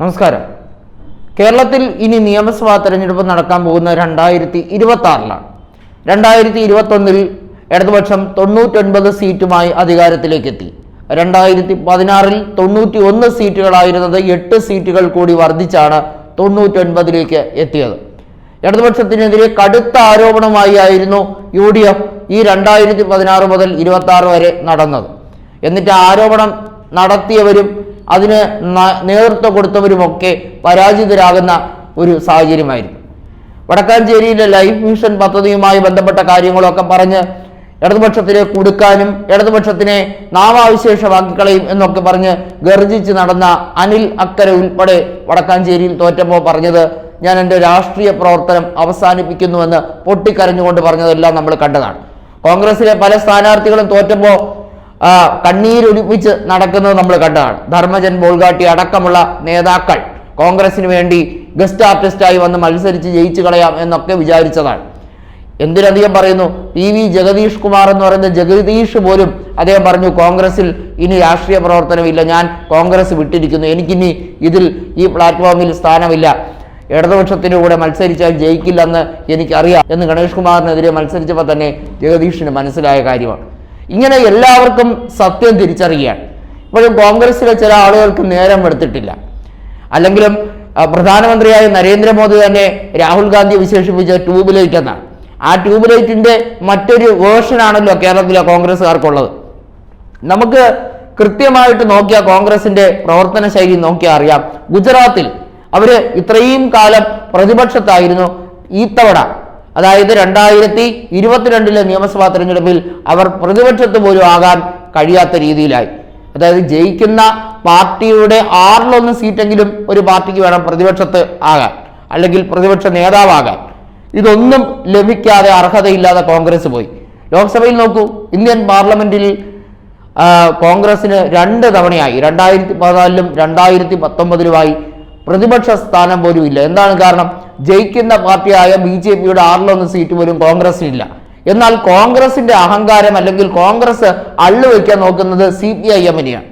നമസ്കാരം. കേരളത്തിൽ ഇനി നിയമസഭാ തെരഞ്ഞെടുപ്പ് നടക്കാൻ പോകുന്ന രണ്ടായിരത്തി ഇരുപത്തി ആറിലാണ് രണ്ടായിരത്തി ഇരുപത്തൊന്നിൽ ഇടതുപക്ഷം തൊണ്ണൂറ്റൊൻപത് സീറ്റുമായി അധികാരത്തിലേക്ക് എത്തി രണ്ടായിരത്തി പതിനാറിൽ തൊണ്ണൂറ്റി ഒന്ന് സീറ്റുകളായിരുന്നത് എട്ട് സീറ്റുകൾ കൂടി വർദ്ധിച്ചാണ് തൊണ്ണൂറ്റൊൻപതിലേക്ക് എത്തിയത്. ഇടതുപക്ഷത്തിനെതിരെ കടുത്ത ആരോപണമായി ആയിരുന്നു യു ഡി എഫ് ഈ രണ്ടായിരത്തി പതിനാറ് മുതൽ ഇരുപത്തി ആറ് വരെ നടന്നത്. എന്നിട്ട് ആരോപണം നടത്തിയവരും അതിന് നേതൃത്വം കൊടുത്തവരുമൊക്കെ പരാജിതരാകുന്ന ഒരു സാഹചര്യമായിരുന്നു വടക്കാഞ്ചേരിയിലെ ലൈഫ് മിഷൻ പദ്ധതിയുമായി ബന്ധപ്പെട്ട കാര്യങ്ങളൊക്കെ പറഞ്ഞ് ഇടതുപക്ഷത്തിനെ കൊടുക്കാനും ഇടതുപക്ഷത്തിനെ നാമാവിശേഷമാക്കിക്കളയും എന്നൊക്കെ പറഞ്ഞ് ഗർജിച്ച് നടന്ന അനിൽ അക്കര ഉൾപ്പെടെ വടക്കാഞ്ചേരിയിൽ തോറ്റപ്പോൾ പറഞ്ഞത് ഞാൻ എന്റെ രാഷ്ട്രീയ പ്രവർത്തനം അവസാനിപ്പിക്കുന്നുവെന്ന് പൊട്ടിക്കരഞ്ഞുകൊണ്ട് പറഞ്ഞതെല്ലാം നമ്മൾ കണ്ടതാണ്. കോൺഗ്രസിലെ പല സ്ഥാനാർത്ഥികളും തോറ്റപ്പോൾ കണ്ണീരൊലിപ്പിച്ച് നടക്കുന്നത് നമ്മൾ കണ്ടതാണ്. ധർമ്മജൻ ബോൾഗാട്ടി അടക്കമുള്ള നേതാക്കൾ കോൺഗ്രസിന് വേണ്ടി ഗസ്റ്റ് ആർട്ടിസ്റ്റായി വന്ന് മത്സരിച്ച് ജയിച്ചു കളയാം എന്നൊക്കെ വിചാരിച്ചതാണ്. എന്തിനധികം പറയുന്നു? പി വി ജഗദീഷ് കുമാർ എന്ന് പറയുന്ന ജഗദീഷ് പോലും അദ്ദേഹം പറഞ്ഞു കോൺഗ്രസിൽ ഇനി രാഷ്ട്രീയ പ്രവർത്തനമില്ല. ഞാൻ കോൺഗ്രസ് വിട്ടിരിക്കുന്നു. എനിക്കിനി ഇതിൽ ഈ പ്ലാറ്റ്ഫോമിൽ സ്ഥാനമില്ല. ഇടതുപക്ഷത്തിന്റെ കൂടെ മത്സരിച്ചാൽ ജയിക്കില്ലെന്ന് എനിക്കറിയാം. എന്ന് ഗണേഷ് കുമാറിനെതിരെ മത്സരിച്ചപ്പോൾ തന്നെ ജഗദീഷിന് മനസ്സിലായ കാര്യമാണ്. ഇങ്ങനെ എല്ലാവർക്കും സത്യം തിരിച്ചറിയുകയാണ്. ഇപ്പോഴും കോൺഗ്രസിലെ ചില ആളുകൾക്ക് നേരം എടുത്തിട്ടില്ല അല്ലെങ്കിലും പ്രധാനമന്ത്രിയായ നരേന്ദ്രമോദി തന്നെ രാഹുൽ ഗാന്ധി വിശേഷിപ്പിച്ച ട്യൂബ് ലൈറ്റ് എന്നാണ് ആ ട്യൂബ് ലൈറ്റിന്റെ മറ്റൊരു വേർഷനാണല്ലോ കേരളത്തിലെ കോൺഗ്രസ്സുകാർക്കുള്ളത്. നമുക്ക് കൃത്യമായിട്ട് നോക്കിയ കോൺഗ്രസിന്റെ പ്രവർത്തന ശൈലി നോക്കിയാൽ അറിയാം. ഗുജറാത്തിൽ അവർ ഇത്രയും കാലം പ്രതിപക്ഷത്തായിരുന്നു. ഈ തവണ അതായത് രണ്ടായിരത്തി ഇരുപത്തിരണ്ടിലെ നിയമസഭാ തെരഞ്ഞെടുപ്പിൽ അവർ പ്രതിപക്ഷത്ത് പോലും ആകാൻ കഴിയാത്ത രീതിയിലായി. അതായത് ജയിക്കുന്ന പാർട്ടിയുടെ ആറിലൊന്ന് സീറ്റെങ്കിലും ഒരു പാർട്ടിക്ക് വേണം പ്രതിപക്ഷത്ത് ആകാൻ അല്ലെങ്കിൽ പ്രതിപക്ഷ നേതാവാകാൻ. ഇതൊന്നും ലഭിക്കാതെ അർഹതയില്ലാതെ കോൺഗ്രസ് പോയി. ലോക്സഭയിൽ നോക്കൂ ഇന്ത്യൻ പാർലമെന്റിൽ കോൺഗ്രസിന് രണ്ട് തവണയായി രണ്ടായിരത്തി പതിനാലിലും രണ്ടായിരത്തി പത്തൊമ്പതിലുമായി പ്രതിപക്ഷ സ്ഥാനം പോലും ഇല്ല. എന്താണ് കാരണം? ജയിക്കുന്ന പാർട്ടിയായ ബി ജെ പിയുടെ ആറിലൊന്ന് സീറ്റ് പോലും കോൺഗ്രസിനില്ല. എന്നാൽ കോൺഗ്രസിന്റെ അഹങ്കാരം അല്ലെങ്കിൽ കോൺഗ്രസ് അള്ളുവെക്കാൻ നോക്കുന്നത് സി പി ഐ എമ്മിനെയാണ്.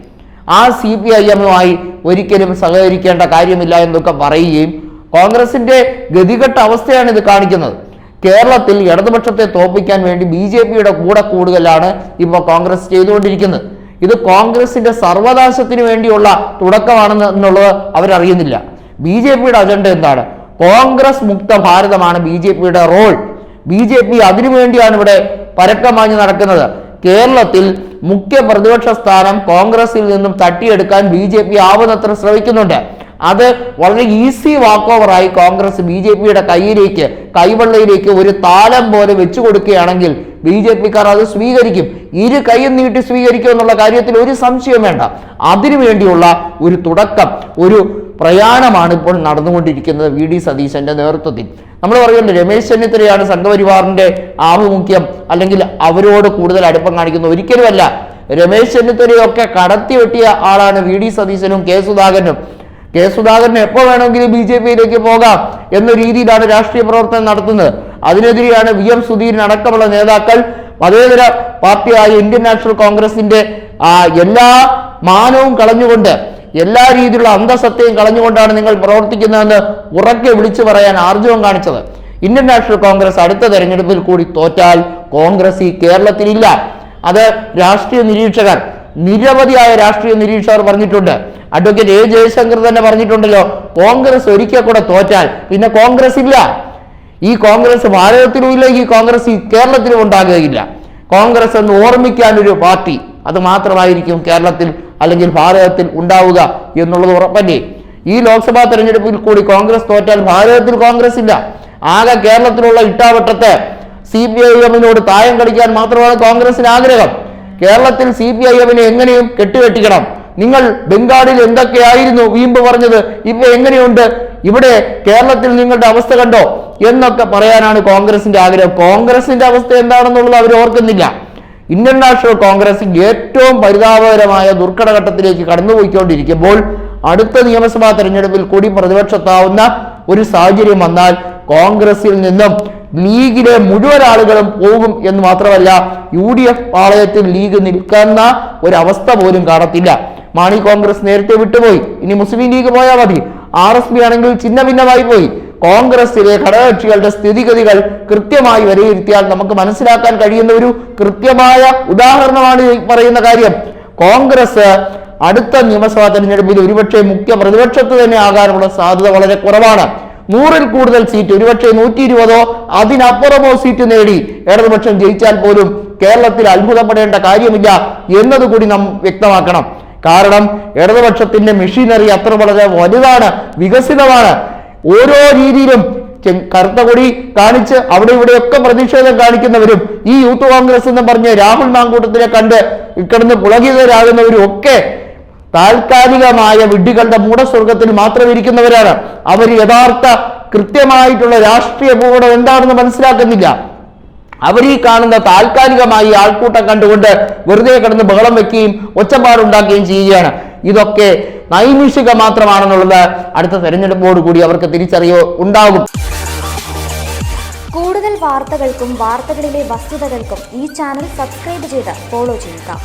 ആ സി പി ഐ എമ്മുമായി ഒരിക്കലും സഹകരിക്കേണ്ട കാര്യമില്ല എന്നൊക്കെ പറയുകയും കോൺഗ്രസിന്റെ ഗതികെട്ട അവസ്ഥയാണ് ഇത് കാണിക്കുന്നത്. കേരളത്തിൽ ഇടതുപക്ഷത്തെ തോപ്പിക്കാൻ വേണ്ടി ബി ജെ പിയുടെ കൂടെ കൂടുതലാണ് ഇപ്പോൾ കോൺഗ്രസ് ചെയ്തുകൊണ്ടിരിക്കുന്നത്. ഇത് കോൺഗ്രസിന്റെ സർവനാശത്തിന് വേണ്ടിയുള്ള തുടക്കമാണെന്ന് എന്നുള്ളത് അവരറിയുന്നില്ല. ബി ജെ പിയുടെ അജണ്ട എന്താണ്? കോൺഗ്രസ് മുക്ത ഭാരതമാണ് ബി ജെ പിയുടെ റോൾ. ബി ജെ പി അതിനുവേണ്ടിയാണ് ഇവിടെ പരക്കമാഞ്ഞ് നടക്കുന്നത്. കേരളത്തിൽ മുഖ്യ പ്രതിപക്ഷ സ്ഥാനം കോൺഗ്രസിൽ നിന്നും തട്ടിയെടുക്കാൻ ബി ജെ പി ആവുന്നത്ര ശ്രമിക്കുന്നുണ്ട്. അത് വളരെ ഈസി വാക്ക് ഓവറായി കോൺഗ്രസ് ബി ജെ പിയുടെ കയ്യിലേക്ക് കൈവെള്ളയിലേക്ക് ഒരു താലം പോലെ വെച്ചു കൊടുക്കുകയാണെങ്കിൽ ബി ജെ പിക്കാർ അത് സ്വീകരിക്കും. ഇരു കൈയും നീട്ടി സ്വീകരിക്കും എന്നുള്ള കാര്യത്തിൽ ഒരു സംശയം വേണ്ട. അതിനുവേണ്ടിയുള്ള ഒരു തുടക്കം ഒരു പ്രയാണമാണ് ഇപ്പോൾ നടന്നുകൊണ്ടിരിക്കുന്നത് വി ഡി സതീശന്റെ നേതൃത്വത്തിൽ. നമ്മൾ പറയുന്നത് രമേശ് ചെന്നിത്തലയാണ് സംഘപരിവാറിന്റെ ആഭിമുഖ്യം അല്ലെങ്കിൽ അവരോട് കൂടുതൽ അടുപ്പം കാണിക്കുന്നത്. ഒരിക്കലുമല്ല. രമേശ് ചെന്നിത്തലയൊക്കെ കടത്തി വെട്ടിയ ആളാണ് വി ഡി സതീശനും കെ സുധാകരനും. കെ സുധാകരൻ എപ്പോൾ വേണമെങ്കിലും ബി ജെ പിയിലേക്ക് പോകാം എന്ന രീതിയിലാണ് രാഷ്ട്രീയ പ്രവർത്തനം നടത്തുന്നത്. അതിനെതിരെയാണ് വി എം സുധീരൻ അടക്കമുള്ള നേതാക്കൾ. മതേതര പാർട്ടിയായ ഇന്ത്യൻ നാഷണൽ കോൺഗ്രസിന്റെ എല്ലാ മാനവും കളഞ്ഞുകൊണ്ട് എല്ലാ രീതിയിലുള്ള അന്തസത്തയും കളഞ്ഞുകൊണ്ടാണ് നിങ്ങൾ പ്രവർത്തിക്കുന്നതെന്ന് ഉറക്കെ വിളിച്ചു പറയാൻ ആർജവം കാണിച്ചത്. ഇന്ത്യൻ നാഷണൽ കോൺഗ്രസ് അടുത്ത തെരഞ്ഞെടുപ്പിൽ കൂടി തോറ്റാൽ കോൺഗ്രസ് ഈ കേരളത്തിലില്ല. അത് രാഷ്ട്രീയ നിരീക്ഷകർ നിരവധിയായ രാഷ്ട്രീയ നിരീക്ഷകർ പറഞ്ഞിട്ടുണ്ട്. അഡ്വക്കേറ്റ് എ ജയശങ്കർ തന്നെ പറഞ്ഞിട്ടുണ്ടല്ലോ കോൺഗ്രസ് ഒരിക്കൽ കൂടെ തോറ്റാൽ പിന്നെ കോൺഗ്രസ് ഇല്ല. ഈ കോൺഗ്രസ് ഭാരതത്തിലും ഇല്ല ഈ കോൺഗ്രസ് ഈ കേരളത്തിലും ഉണ്ടാകുകയില്ല. കോൺഗ്രസ് എന്ന് ഓർമ്മിക്കാൻ ഒരു പാർട്ടി അത് മാത്രമായിരിക്കും കേരളത്തിൽ അല്ലെങ്കിൽ ഭാരതത്തിൽ ഉണ്ടാവുക എന്നുള്ളത് ഉറപ്പല്ലേ? ഈ ലോക്സഭാ തെരഞ്ഞെടുപ്പിൽ കൂടി കോൺഗ്രസ് തോറ്റാൽ ഭാരതത്തിൽ കോൺഗ്രസ് ഇല്ല. ആകെ കേരളത്തിലുള്ള ഇട്ടാവട്ടത്തെ സി പി ഐ എമ്മിനോട് തായം കളിക്കാൻ മാത്രമാണ് കോൺഗ്രസിന് ആഗ്രഹം. കേരളത്തിൽ സി പി ഐ എമ്മിനെ എങ്ങനെയും കെട്ടുകെട്ടിക്കണം നിങ്ങൾ ബംഗാളിൽ എന്തൊക്കെയായിരുന്നു വീമ്പ് പറഞ്ഞത്? ഇപ്പൊ എങ്ങനെയുണ്ട്? ഇവിടെ കേരളത്തിൽ നിങ്ങളുടെ അവസ്ഥ കണ്ടോ? എന്നൊക്കെ പറയാനാണ് കോൺഗ്രസിന്റെ ആഗ്രഹം. കോൺഗ്രസിന്റെ അവസ്ഥ എന്താണെന്നുള്ളത് അവർ ഓർക്കുന്നില്ല. ഇന്ത്യൻ നാഷണൽ കോൺഗ്രസ് ഏറ്റവും പരിതാപകരമായ ദുർഘടഘട്ടത്തിലേക്ക് കടന്നുപോയിക്കൊണ്ടിരിക്കുമ്പോൾ അടുത്ത നിയമസഭാ തെരഞ്ഞെടുപ്പിൽ കൂടി പ്രതിപക്ഷത്താവുന്ന ഒരു സാഹചര്യം വന്നാൽ കോൺഗ്രസിൽ നിന്നും ലീഗിലെ മുഴുവൻ ആളുകളും പോകും എന്ന് മാത്രമല്ല യു ഡി എഫ് പാളയത്തിൽ ലീഗ് നിൽക്കുന്ന ഒരവസ്ഥ പോലും കാണത്തില്ല. മാണി കോൺഗ്രസ് നേരത്തെ വിട്ടുപോയി. ഇനി മുസ്ലിം ലീഗ് പോയാൽ മതി. ആർ എസ് ആണെങ്കിൽ ചിഹ്ന പോയി. കോൺഗ്രസിലെ ഘടകകക്ഷികളുടെ സ്ഥിതിഗതികൾ കൃത്യമായി വിലയിരുത്തിയാൽ നമുക്ക് മനസ്സിലാക്കാൻ കഴിയുന്ന ഒരു കൃത്യമായ ഉദാഹരണമാണ് ഈ പറയുന്ന കാര്യം. കോൺഗ്രസ് അടുത്ത നിയമസഭാ തെരഞ്ഞെടുപ്പിൽ ഒരുപക്ഷെ മുഖ്യ പ്രതിപക്ഷത്ത് തന്നെ ആകാനുള്ള സാധ്യത വളരെ കുറവാണ്. നൂറിൽ കൂടുതൽ സീറ്റ് ഒരുപക്ഷെ നൂറ്റി ഇരുപതോ അതിനപ്പുറമോ സീറ്റ് നേടി ഇടതുപക്ഷം ജയിച്ചാൽ പോലും കേരളത്തിൽ അത്ഭുതപ്പെടേണ്ട കാര്യമില്ല എന്നതുകൂടി നാം വ്യക്തമാക്കണം. കാരണം ഇടതുപക്ഷത്തിന്റെ മെഷീനറി അത്ര വളരെ വലുതാണ് വികസിതമാണ്. ഓരോ രീതിയിലും കറുത്ത കൊടി കാണിച്ച് അവിടെ ഇവിടെയൊക്കെ പ്രതിഷേധം കാണിക്കുന്നവരും ഈ യൂത്ത് കോൺഗ്രസ് എന്ന് പറഞ്ഞ് രാഹുൽ മാങ്കൂട്ടത്തിനെ കണ്ട് കിടന്ന് പുളകിതരാകുന്നവരും ഒക്കെ താൽക്കാലികമായ വിഡ്ഢികളുടെ മൂടസ്വർഗത്തിൽ മാത്രം ഇരിക്കുന്നവരാണ്. അവർ യഥാർത്ഥ കൃത്യമായിട്ടുള്ള രാഷ്ട്രീയ ഭൂപടം എന്താണെന്ന് മനസ്സിലാക്കുന്നില്ല. അവർ ഈ കാണുന്ന താൽക്കാലികമായി ആൾക്കൂട്ടം കണ്ടുകൊണ്ട് വെറുതെ കിടന്ന് ബഹളം വെക്കുകയും ഒച്ചപ്പാടുണ്ടാക്കുകയും ചെയ്യുകയാണ്. ഇതൊക്കെ നൈമിഷിക മാത്രമാണെന്നുള്ളത് അടുത്ത തെരഞ്ഞെടുപ്പോട് കൂടി അവർക്ക് തിരിച്ചറിയോ ഉണ്ടാകും. കൂടുതൽ വാർത്തകൾക്കും വാർത്തകളിലെ വസ്തുതകൾക്കും ഈ ചാനൽ സബ്സ്ക്രൈബ് ചെയ്ത് ഫോളോ ചെയ്യുക.